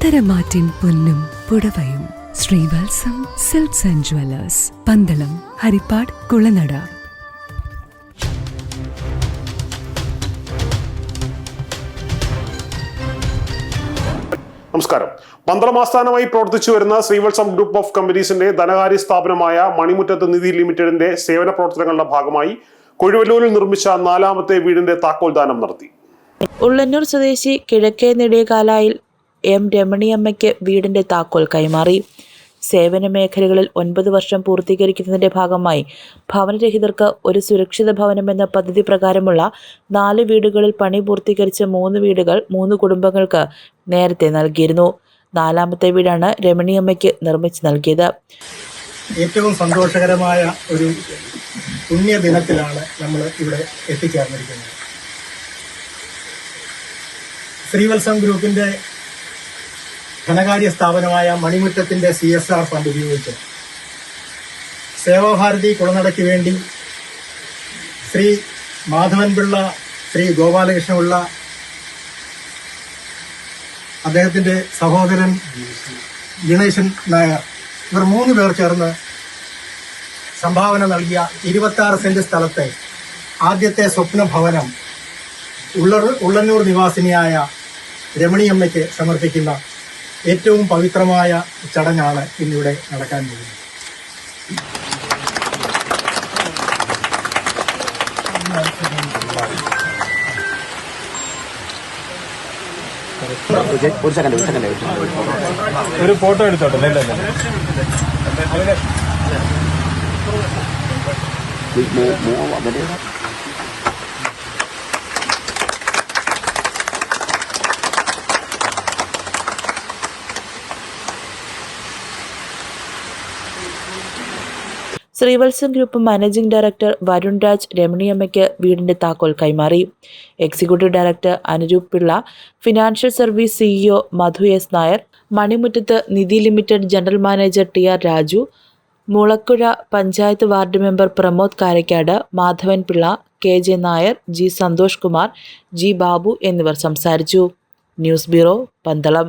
പത്തരമാറ്റിൻ പൊന്നും പുടവയും. Sreevalsam silks and jewellers Pandalam Haripad Kulanada. നമസ്കാരം. പന്തളമാസ്ഥാനമായി പ്രവർത്തിച്ചു വരുന്ന ശ്രീവത്സം ഗ്രൂപ്പ് ഓഫ് കമ്പനീസിന്റെ ധനകാര്യ സ്ഥാപനമായ മണിമുറ്റത്ത് നിധി ലിമിറ്റഡിന്റെ സേവന പ്രവർത്തനങ്ങളുടെ ഭാഗമായി കൊഴുവല്ലൂരിൽ നിർമ്മിച്ച നാലാമത്തെ വീടിന്റെ താക്കോൽദാനം നടത്തി. ഉള്ളന്നൂർ സ്വദേശി കിഴക്കേ നെടിയകാലായിൽ എം രമണിയമ്മയ്ക്ക് വീടിന്റെ താക്കോൽ കൈമാറി. സേവന മേഖലകളിൽ ഒൻപത് വർഷം പൂർത്തീകരിക്കുന്നതിന്റെ ഭാഗമായി ഭവനരഹിതർക്ക് ഒരു സുരക്ഷിത ഭവനം എന്ന പദ്ധതി പ്രകാരമുള്ള നാല് വീടുകളിൽ പണി പൂർത്തീകരിച്ച മൂന്ന് വീടുകൾ മൂന്ന് കുടുംബങ്ങൾക്ക് നേരത്തെ നൽകിയിരുന്നു. നാലാമത്തെ വീടാണ് രമണിയമ്മയ്ക്ക് നിർമ്മിച്ചു നൽകിയത്. ഏറ്റവും സന്തോഷകരമായ ഒരു പുണ്യ ദിനത്തിലാണ് നമ്മൾ ഇവിടെ എത്തിച്ചേർന്നിരിക്കുന്നത്. ശ്രീവത്സം ഗ്രൂപ്പിന്റെ ധനകാര്യ സ്ഥാപനമായ മണിമുറ്റത്തിന്റെ സി എസ് ആർ ഫണ്ട് ഉപയോഗിച്ച് സേവാഭാരതി കുളനടയ്ക്ക് വേണ്ടി ശ്രീ മാധവൻ പിള്ള ശ്രീ ഗോപാലകൃഷ്ണപിള്ള അദ്ദേഹത്തിന്റെ സഹോദരൻ ഗണേശൻ നായർ ഇവർ മൂന്ന് പേർ ചേർന്ന് സംഭാവന നൽകിയ ഇരുപത്തി സെന്റ് സ്ഥലത്തെ ആദ്യത്തെ സ്വപ്ന ഭവനം ഉള്ളൂർ ഉള്ളന്നൂർ നിവാസിനിയായ രമണിയമ്മയ്ക്ക് സമർപ്പിക്കുന്ന ഏറ്റവും പവിത്രമായ ചടങ്ങാണ് ഇന്നിവിടെ നടക്കാൻ പോകുന്നത് ഒരു ഫോട്ടോ എടുത്തോട്ടെ അല്ലേ Sreevalsam group managing director Varun Raj രമണിയമ്മയ്ക്ക് വീടിന്റെ താക്കോൽ കൈമാറി. Executive director Anuroop Pillai financial service CEO Madhu S Nair Manimuttath Nidhi limited general manager T R Raju Mulakkuzha panchayat ward member Pramod Karakkad Madhavan Pillai K J Nair G Santhosh Kumar G Babu എന്നിവർ സംസാരിച്ചു. News bureau Pandalam.